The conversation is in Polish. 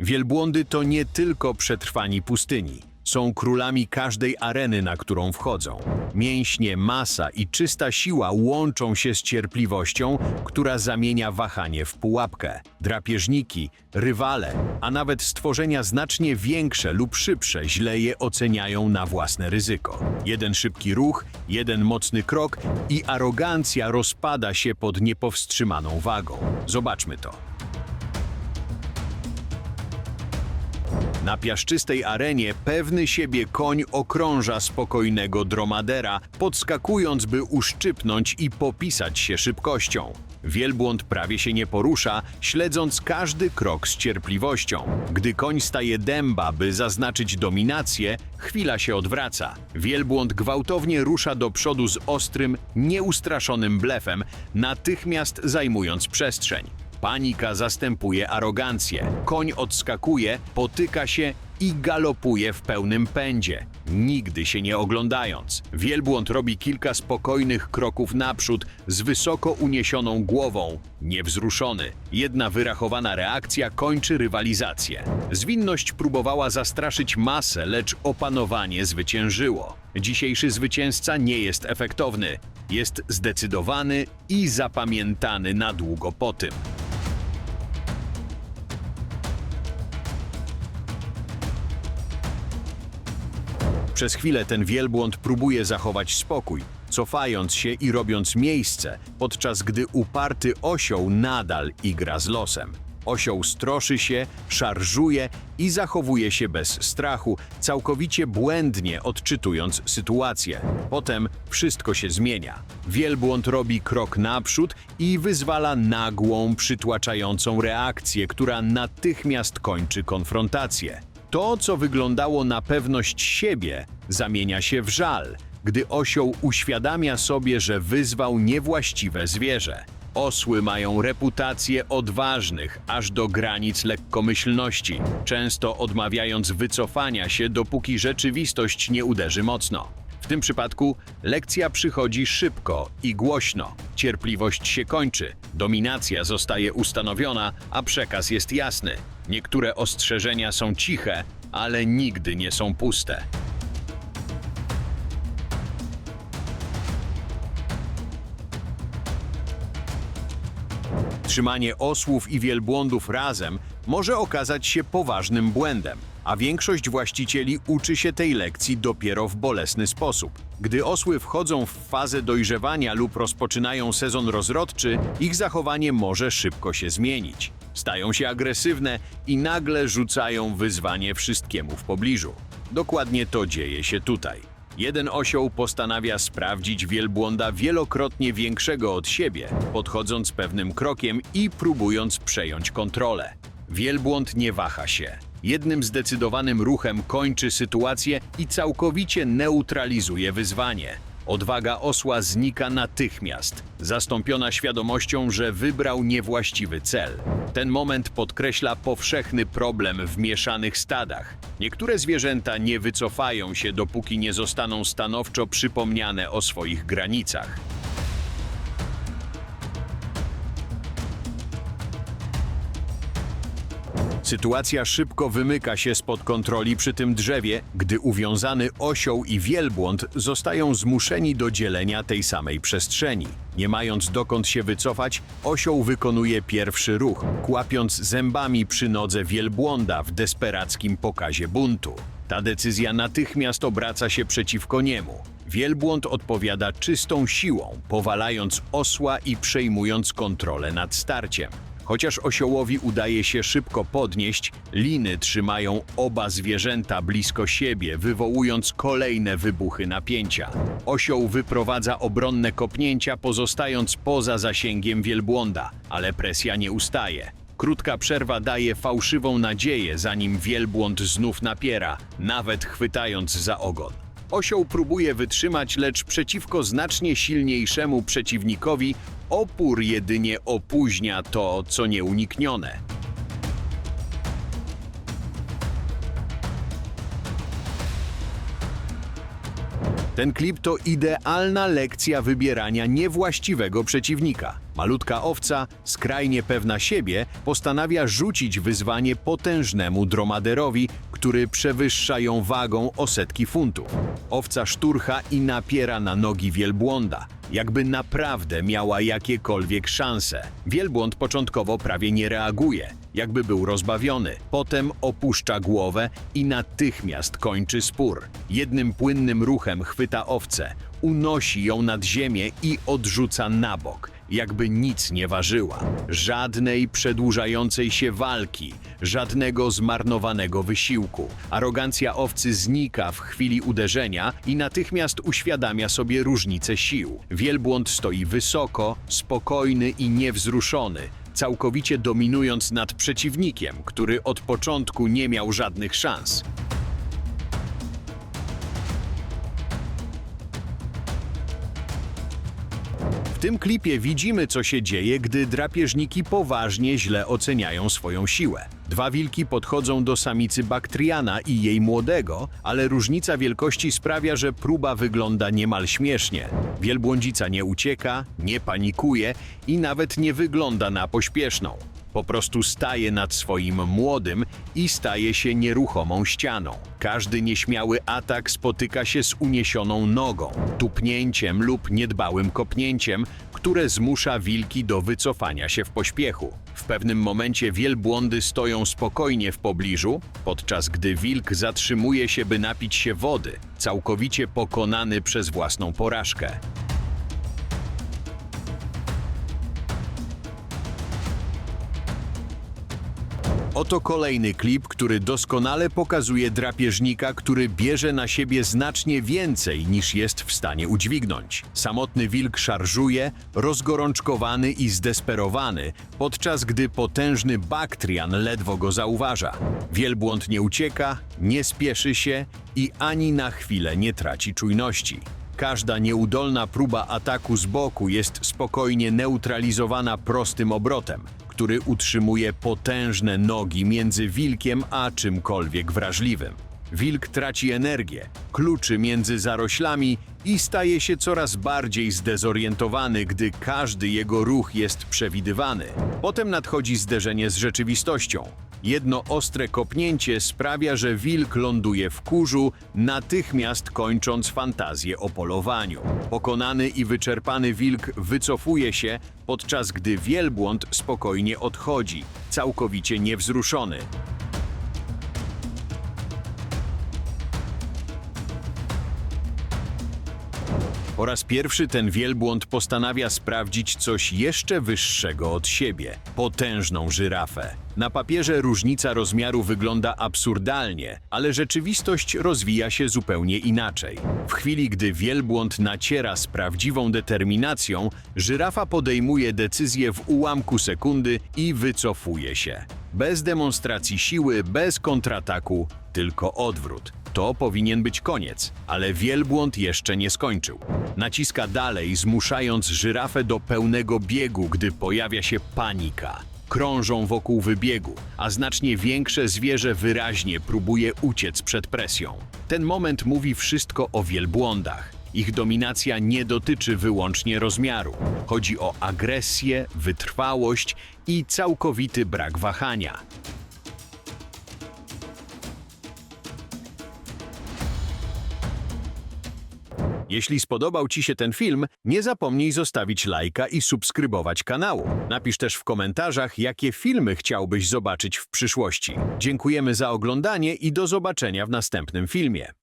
Wielbłądy to nie tylko przetrwani pustyni. Są królami każdej areny, na którą wchodzą. Mięśnie, masa i czysta siła łączą się z cierpliwością, która zamienia wahanie w pułapkę. Drapieżniki, rywale, a nawet stworzenia znacznie większe lub szybsze źle je oceniają na własne ryzyko. Jeden szybki ruch, jeden mocny krok i arogancja rozpada się pod niepowstrzymaną wagą. Zobaczmy to. Na piaszczystej arenie pewny siebie koń okrąża spokojnego dromadera, podskakując, by uszczypnąć i popisać się szybkością. Wielbłąd prawie się nie porusza, śledząc każdy krok z cierpliwością. Gdy koń staje dęba, by zaznaczyć dominację, chwila się odwraca. Wielbłąd gwałtownie rusza do przodu z ostrym, nieustraszonym blefem, natychmiast zajmując przestrzeń. Panika zastępuje arogancję. Koń odskakuje, potyka się i galopuje w pełnym pędzie, nigdy się nie oglądając. Wielbłąd robi kilka spokojnych kroków naprzód z wysoko uniesioną głową, niewzruszony. Jedna wyrachowana reakcja kończy rywalizację. Zwinność próbowała zastraszyć masę, lecz opanowanie zwyciężyło. Dzisiejszy zwycięzca nie jest efektowny, jest zdecydowany i zapamiętany na długo po tym. Przez chwilę ten wielbłąd próbuje zachować spokój, cofając się i robiąc miejsce, podczas gdy uparty osioł nadal igra z losem. Osioł stroszy się, szarżuje i zachowuje się bez strachu, całkowicie błędnie odczytując sytuację. Potem wszystko się zmienia. Wielbłąd robi krok naprzód i wyzwala nagłą, przytłaczającą reakcję, która natychmiast kończy konfrontację. To, co wyglądało na pewność siebie, zamienia się w żal, gdy osioł uświadamia sobie, że wyzwał niewłaściwe zwierzę. Osły mają reputację odważnych, aż do granic lekkomyślności, często odmawiając wycofania się, dopóki rzeczywistość nie uderzy mocno. W tym przypadku lekcja przychodzi szybko i głośno. Cierpliwość się kończy, dominacja zostaje ustanowiona, a przekaz jest jasny. Niektóre ostrzeżenia są ciche, ale nigdy nie są puste. Trzymanie osłów i wielbłądów razem może okazać się poważnym błędem, a większość właścicieli uczy się tej lekcji dopiero w bolesny sposób. Gdy osły wchodzą w fazę dojrzewania lub rozpoczynają sezon rozrodczy, ich zachowanie może szybko się zmienić. Stają się agresywne i nagle rzucają wyzwanie wszystkiemu w pobliżu. Dokładnie to dzieje się tutaj. Jeden osioł postanawia sprawdzić wielbłąda wielokrotnie większego od siebie, podchodząc pewnym krokiem i próbując przejąć kontrolę. Wielbłąd nie waha się. Jednym zdecydowanym ruchem kończy sytuację i całkowicie neutralizuje wyzwanie. Odwaga osła znika natychmiast, zastąpiona świadomością, że wybrał niewłaściwy cel. Ten moment podkreśla powszechny problem w mieszanych stadach. Niektóre zwierzęta nie wycofają się, dopóki nie zostaną stanowczo przypomniane o swoich granicach. Sytuacja szybko wymyka się spod kontroli przy tym drzewie, gdy uwiązany osioł i wielbłąd zostają zmuszeni do dzielenia tej samej przestrzeni. Nie mając dokąd się wycofać, osioł wykonuje pierwszy ruch, kłapiąc zębami przy nodze wielbłąda w desperackim pokazie buntu. Ta decyzja natychmiast obraca się przeciwko niemu. Wielbłąd odpowiada czystą siłą, powalając osła i przejmując kontrolę nad starciem. Chociaż osiołowi udaje się szybko podnieść, liny trzymają oba zwierzęta blisko siebie, wywołując kolejne wybuchy napięcia. Osioł wyprowadza obronne kopnięcia, pozostając poza zasięgiem wielbłąda, ale presja nie ustaje. Krótka przerwa daje fałszywą nadzieję, zanim wielbłąd znów napiera, nawet chwytając za ogon. Osioł próbuje wytrzymać, lecz przeciwko znacznie silniejszemu przeciwnikowi opór jedynie opóźnia to, co nieuniknione. Ten klip to idealna lekcja wybierania niewłaściwego przeciwnika. Malutka owca, skrajnie pewna siebie, postanawia rzucić wyzwanie potężnemu dromaderowi, który przewyższa ją wagą o setki funtów. Owca szturcha i napiera na nogi wielbłąda, jakby naprawdę miała jakiekolwiek szanse. Wielbłąd początkowo prawie nie reaguje, jakby był rozbawiony. Potem opuszcza głowę i natychmiast kończy spór. Jednym płynnym ruchem chwyta owcę, unosi ją nad ziemię i odrzuca na bok, jakby nic nie ważyła. Żadnej przedłużającej się walki, żadnego zmarnowanego wysiłku. Arogancja owcy znika w chwili uderzenia i natychmiast uświadamia sobie różnicę sił. Wielbłąd stoi wysoko, spokojny i niewzruszony, całkowicie dominując nad przeciwnikiem, który od początku nie miał żadnych szans. Tym klipie widzimy, co się dzieje, gdy drapieżniki poważnie źle oceniają swoją siłę. Dwa wilki podchodzą do samicy Baktriana i jej młodego, ale różnica wielkości sprawia, że próba wygląda niemal śmiesznie. Wielbłądzica nie ucieka, nie panikuje i nawet nie wygląda na pośpieszną. Po prostu staje nad swoim młodym i staje się nieruchomą ścianą. Każdy nieśmiały atak spotyka się z uniesioną nogą, tupnięciem lub niedbałym kopnięciem, które zmusza wilki do wycofania się w pośpiechu. W pewnym momencie wielbłądy stoją spokojnie w pobliżu, podczas gdy wilk zatrzymuje się, by napić się wody, całkowicie pokonany przez własną porażkę. Oto kolejny klip, który doskonale pokazuje drapieżnika, który bierze na siebie znacznie więcej niż jest w stanie udźwignąć. Samotny wilk szarżuje, rozgorączkowany i zdesperowany, podczas gdy potężny Baktrian ledwo go zauważa. Wielbłąd nie ucieka, nie spieszy się i ani na chwilę nie traci czujności. Każda nieudolna próba ataku z boku jest spokojnie neutralizowana prostym obrotem, który utrzymuje potężne nogi między wilkiem a czymkolwiek wrażliwym. Wilk traci energię, kluczy między zaroślami i staje się coraz bardziej zdezorientowany, gdy każdy jego ruch jest przewidywany. Potem nadchodzi zderzenie z rzeczywistością. Jedno ostre kopnięcie sprawia, że wilk ląduje w kurzu, natychmiast kończąc fantazję o polowaniu. Pokonany i wyczerpany wilk wycofuje się, podczas gdy wielbłąd spokojnie odchodzi, całkowicie niewzruszony. Po raz pierwszy ten wielbłąd postanawia sprawdzić coś jeszcze wyższego od siebie potężną żyrafę. Na papierze różnica rozmiaru wygląda absurdalnie, ale rzeczywistość rozwija się zupełnie inaczej. W chwili, gdy wielbłąd naciera z prawdziwą determinacją, żyrafa podejmuje decyzję w ułamku sekundy i wycofuje się. Bez demonstracji siły, bez kontrataku, tylko odwrót. To powinien być koniec, ale wielbłąd jeszcze nie skończył. Naciska dalej, zmuszając żyrafę do pełnego biegu, gdy pojawia się panika. Krążą wokół wybiegu, a znacznie większe zwierzę wyraźnie próbuje uciec przed presją. Ten moment mówi wszystko o wielbłądach. Ich dominacja nie dotyczy wyłącznie rozmiaru. Chodzi o agresję, wytrwałość i całkowity brak wahania. Jeśli spodobał Ci się ten film, nie zapomnij zostawić lajka i subskrybować kanału. Napisz też w komentarzach, jakie filmy chciałbyś zobaczyć w przyszłości. Dziękujemy za oglądanie i do zobaczenia w następnym filmie.